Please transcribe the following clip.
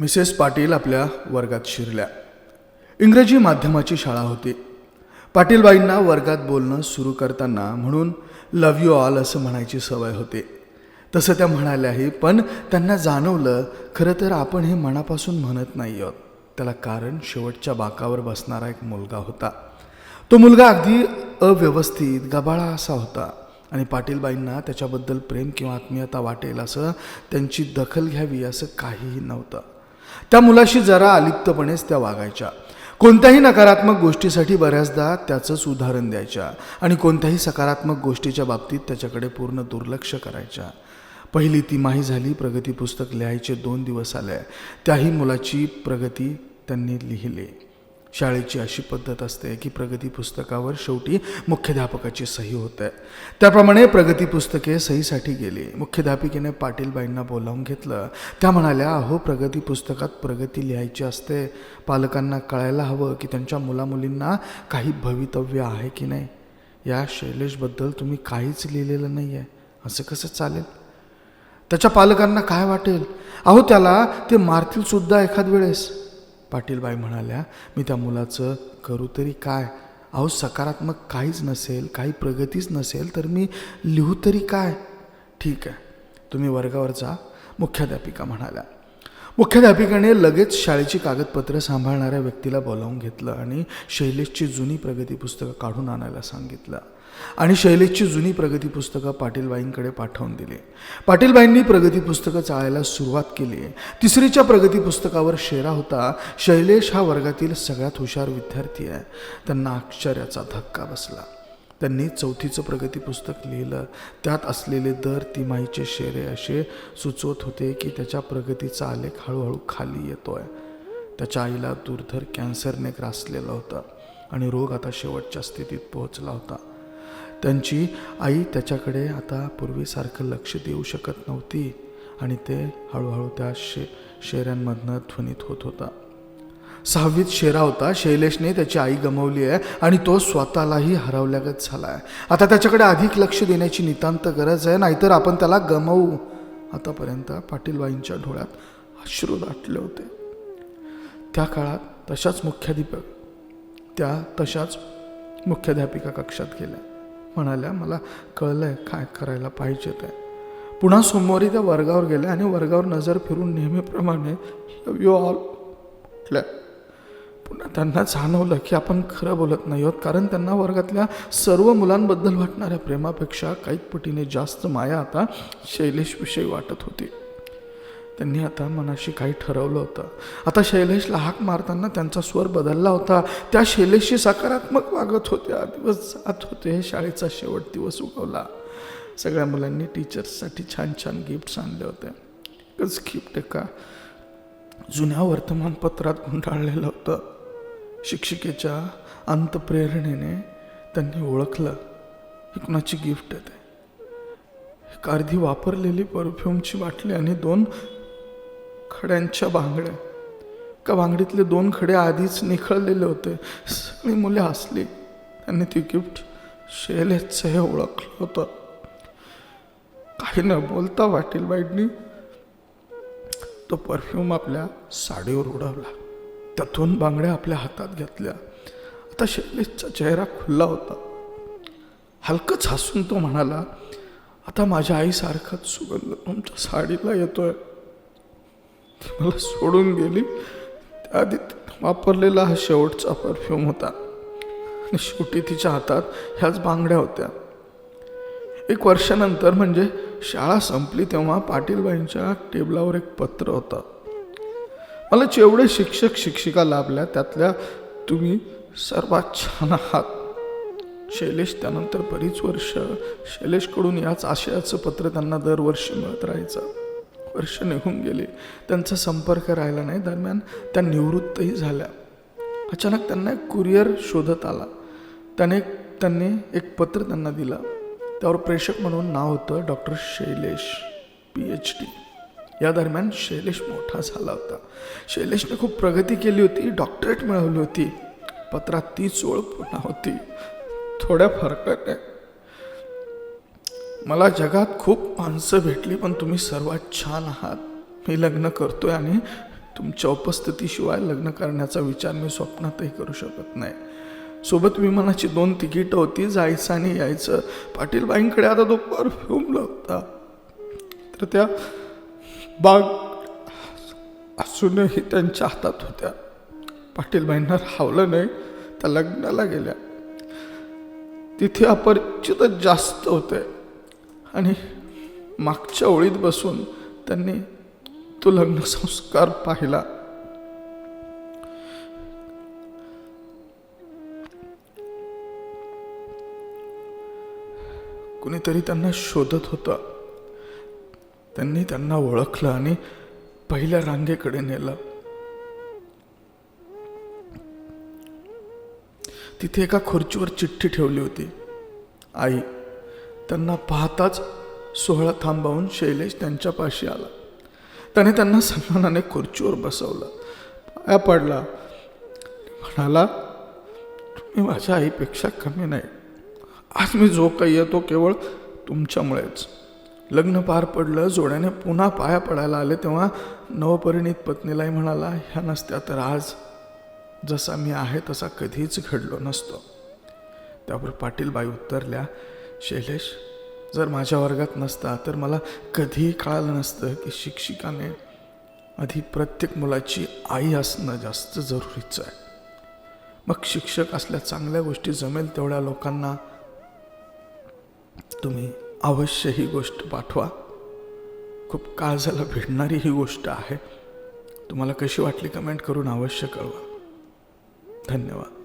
Mrs Patil आपल्या वर्गात शिरल्या. इंग्रजी माध्यमाची शाळा होती. पाटीलबाईंना वर्गात बोलणं सुरू करताना म्हणून लव यू ऑल असं म्हणायची सवय होती. तसं त्या म्हणाल्याही पण त्यांना जाणवलं खरं तर आपण हे मनापासून म्हणत नाही आहोत. त्याला कारण शेवटच्या बाकावर बसणारा एक मुलगा होता. तो मुलगा अगदी अव्यवस्थित गबाळा असा होता आणि पाटीलबाईंना त्याच्याबद्दल प्रेम किंवा आत्मीयता वाटेल असं त्यांची दखल घ्यावी असं काहीही नव्हतं. त्या मुलाशी जरा अलिप्तपणेच त्या वागायच्या. कोणत्याही नकारात्मक गोष्टीसाठी बऱ्याचदा त्याचंच उदाहरण द्यायच्या आणि कोणत्याही सकारात्मक गोष्टीच्या बाबतीत त्याच्याकडे पूर्ण दुर्लक्ष करायच्या. पहिली तिमाही झाली प्रगती पुस्तक लिहायचे दोन दिवस आले. त्याही मुलाची प्रगती त्यांनी लिहिली. शाळेची अशी पद्धत असते की प्रगती पुस्तकावर शेवटी मुख्याध्यापकाची सही होते. त्याप्रमाणे प्रगती पुस्तके सहीसाठी गेली. मुख्याध्यापिकेने पाटीलबाईंना बोलावून घेतलं. त्या म्हणाल्या अहो प्रगती पुस्तकात प्रगती लिहायची असते. पालकांना कळायला हवं की त्यांच्या मुलामुलींना काही भवितव्य आहे की नाही. या शैलेशबद्दल तुम्ही काहीच लिहिलेलं नाही आहे असं कसं चालेल? त्याच्या पालकांना काय वाटेल? अहो त्याला ते मारतील सुद्धा एखाद वेळेस. पाटीलबाई म्हणाल्या मी त्या मुलाचं करू तरी काय? अहो सकारात्मक काहीच नसेल काही प्रगतीच नसेल तर मी लिहू तरी काय? ठीक आहे तुम्ही वर्गावर जा मुख्याध्यापिका म्हणाल्या. मुख्याध्यापिकाने लगेच शाळेची कागदपत्रं सांभाळणाऱ्या व्यक्तीला बोलावून घेतलं आणि शैलेशची जुनी प्रगती पुस्तकं काढून आणायला सांगितलं. आणि शैलेशची जुनी प्रगती पुस्तकं पाटीलबाईंकडे पाठवून दिली. पाटीलबाईंनी प्रगती पुस्तकं चाळायला सुरुवात केली. तिसरीच्या प्रगती पुस्तकावर शेरा होता. शैलेश हा वर्गातील सगळ्यात हुशार विद्यार्थी आहे. त्यांना आश्चर्याचा धक्का बसला. त्यांनी चौथीचं प्रगती पुस्तक लिहिलं. त्यात असलेले दर तिमाहीचे शेरे असे सुचवत होते की त्याच्या प्रगतीचा आलेख हळूहळू खाली येतोय. त्याच्या आईला दुर्धर कॅन्सरने ग्रासलेलं होतं आणि रोग आता शेवटच्या स्थितीत पोहोचला होता. त्यांची आई त्याच्याकडे आता पूर्वीसारखं लक्ष देऊ शकत नव्हती आणि ते हळूहळू त्या शे शेऱ्यांमधनं ध्वनित होत होता. सहावीत शेरा होता. शैलेशने त्याची आई गमावली आहे आणि तो स्वतःलाही हरवल्यागत झाला आहे. आता त्याच्याकडे अधिक लक्ष देण्याची नितांत गरज आहे. नाहीतर आपण त्याला गमावू. आतापर्यंत पाटीलबाईंच्या डोळ्यात अश्रू दाटले होते. त्या काळात तशाच मुख्याध्यापक त्या तशाच मुख्याध्यापिका कक्षात गेल्या. म्हणाल्या मला कळलं आहे काय करायला पाहिजे ते. पुन्हा सोमवारी त्या वर्गावर गेल्या आणि वर्गावर नजर फिरून नेहमीप्रमाणे यू ऑल म्हटल्या पुन्हा त्यांना जाणवलं की आपण खरं बोलत नाही आहोत कारण त्यांना वर्गातल्या सर्व मुलांबद्दल वाटणाऱ्या प्रेमापेक्षा काही पटीने जास्त माया आता शैलेशविषयी वाटत होती. त्यांनी आता मनाशी काही ठरवलं होतं. आता शैलेशला हाक मारताना त्यांचा स्वर बदलला होता. त्या शैलेशशी सकारात्मक वागत होत्या. दिवस जात होते. शाळेचा शेवट दिवस उगवला. सगळ्या मुलांनी टीचर्ससाठी छान छान गिफ्ट्स आणले होते. एकच गिफ्ट का? जुन्या वर्तमानपत्रात गुंडाळलेलं होतं. शिक्षिकेच्या अंतप्रेरणेने त्यांनी ओळखलं. ही कुणाची गिफ्ट आहे ते? एक अर्धी वापरलेली परफ्यूमची बाटली आणि दोन खड्यांच्या बांगड्या. का बांगडीतले दोन खडे आधीच निखळलेले होते. सगळी मुले हसली. त्यांनी ती गिफ्ट शेलेचं हे ओळखलं होतं. काही न बोलता वाटेल बाईंनी तो परफ्यूम आपल्या साडीवर उडवला. त्या दोन बांगड्या आपल्या हातात घेतल्या. आता शैलेशचा चेहरा खुल्ला होता. हलकंच हसून तो म्हणाला आता माझ्या आईसारखाच सुगंध तुमच्या साडीला येतोय. ती मला सोडून गेली. त्याआधी वापरलेला हा शेवटचा परफ्यूम होता. आणि शेवटी तिच्या हातात ह्याच बांगड्या होत्या. एक वर्षानंतर म्हणजे शाळा संपली तेव्हा पाटीलबाईंच्या टेबलावर एक पत्र होतं. मला जेवढे शिक्षक शिक्षिका लाभल्या त्यातल्या तुम्ही सर्वात छान आहात. शैलेश त्यानंतर बरीच वर्ष शैलेशकडून याच आशयाचं पत्र त्यांना दरवर्षी मिळत राहायचं. वर्ष निघून गेले. त्यांचा संपर्क राहिला नाही. दरम्यान त्या निवृत्तही झाल्या. अचानक त्यांना एक कुरिअर शोधत आला. त्याने त्यांनी एक पत्र त्यांना दिलं. त्यावर प्रेषक म्हणून नाव होतं doctor Shailesh P H D या दरम्यान शैलेश मोठा झाला होता. शैलेशने खूप प्रगती केली होती डॉक्टरेट मिळवली होती. पत्रात तीच ओळख पुन्हा होती. थोड्या फरकाने मला जगात खूप माणसं भेटली पण तुम्ही सर्वात छान आहात. मी लग्न करतोय आणि तुमच्या उपस्थितीशिवाय लग्न करण्याचा विचार मी स्वप्नातही करू शकत नाही. सोबत विमानाची दोन तिकीटं होती जायचं आणि यायचं. पाटीलबाईंकडे आता तो परफ्यूम होता तर त्या बाग असूनही त्यांच्या हातात होत्या. पाटीलबाईंना राहवलं नाही त्या लग्नाला गेल्या. तिथे अपरिचितच जास्त होते. आणि मागच्या ओळीत बसून त्यांनी तो लग्न संस्कार पाहिला. कुणीतरी त्यांना शोधत होता. त्यांनी त्यांना ओळखलं आणि पहिल्या रांगेकडे नेलं. तिथे एका खुर्चीवर चिठ्ठी ठेवली होती. आई त्यांना पाहताच सोहळा थांबवून शैलेश त्यांच्यापाशी आला. त्याने त्यांना सन्मानाने खुर्चीवर बसवलं. पाया पडला. म्हणाला तुम्ही माझ्या आईपेक्षा कमी नाही. आज मी जो काही येतो केवळ तुमच्यामुळेच. लग्न पार पडलं. जोड्याने पुन्हा पाया पडायला आले तेव्हा नवपरिणित पत्नीलाही म्हणाला ह्या नसत्या तर आज जसा मी आहे तसा कधीच घडलो नसतो. त्यावर पाटीलबाई उत्तरल्या शैलेश जर माझ्या वर्गात नसता तर मला कधीही कळालं नसतं की शिक्षिकाने आधी प्रत्येक मुलाची आई असणं जास्त जरुरीचं आहे. मग शिक्षक असल्या चांगल्या गोष्टी जमेल तेवढ्या लोकांना तुम्ही अवश्य ही गोष्ट पाठवा. खूप काळ झाला ही गोष्ट आहे. तुम्हाला कशी वाटली कमेंट करून अवश्य कळवा. धन्यवाद.